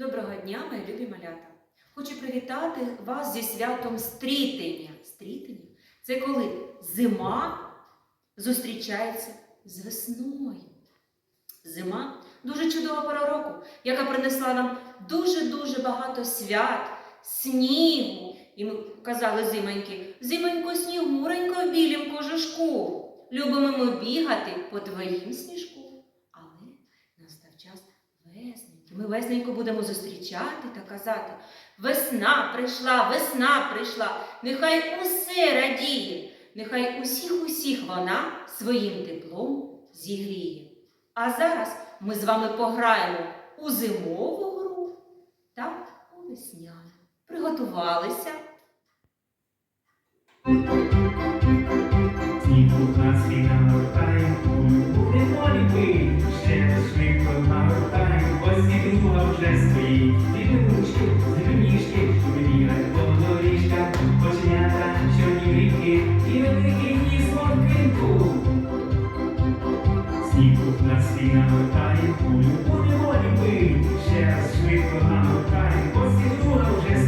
Доброго дня, мої любі малята! Хочу привітати вас зі святом стрітення. Стрітення це коли зима зустрічається з весною. Зима дуже чудова пора року, яка принесла нам дуже-дуже багато свят, снігу. І ми казали зимоньки, зимонько снігуренько білім кожушку. Любимо ми бігати по твоїм сніжку. Весненьки. Ми весненько будемо зустрічати та казати: весна прийшла, весна прийшла, нехай усе радіє, нехай усіх усіх вона своїм теплом зігріє. А зараз ми з вами пограємо у зимову гру та у весняну. Приготувалися. Снігу нас і нагортає, будемо ліпити, ще швидко нагортаємо, ось і вже стоїть. Підручки, зеленішки, вибігає по доріжкам, оченята, чорні ріки і великий ніс моркинку. Снігу нас і нагортає, будемо ліпити, ще швидко нагортаємо, ось і друга вже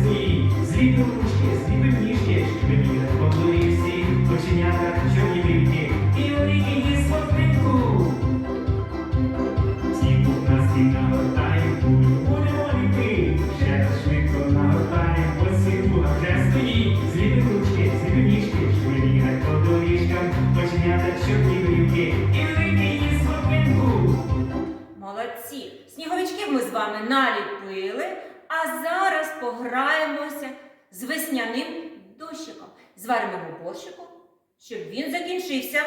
Молодці! Ми з вами наліпили, а зараз пограємося з весняним дощиком. Зваримо його борщиком, щоб він закінчився.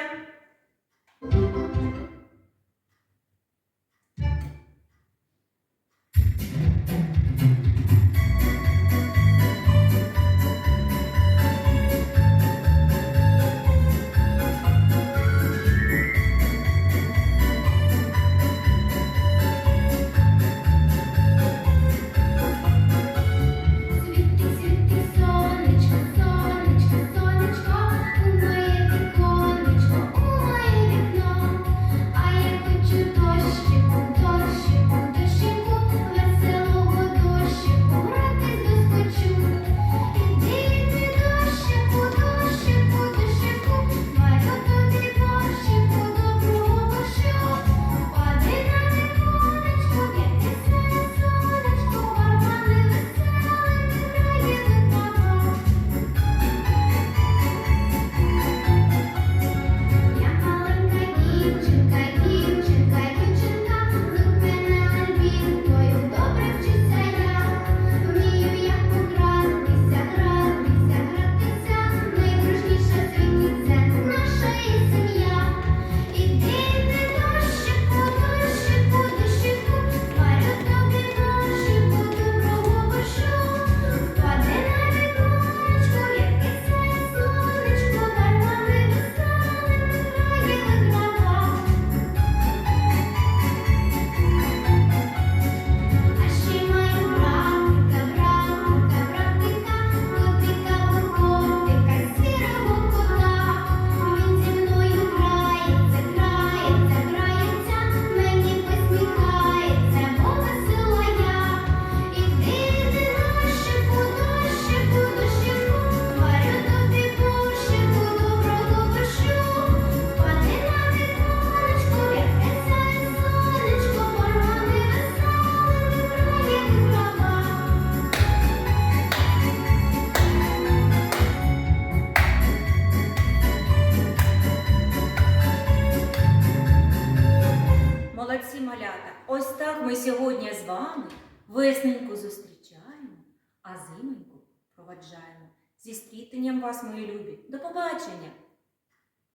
Сьогодні з вами весненьку зустрічаємо, а зименьку проваджаємо. Зі стрітенням вас, мої любі. До побачення!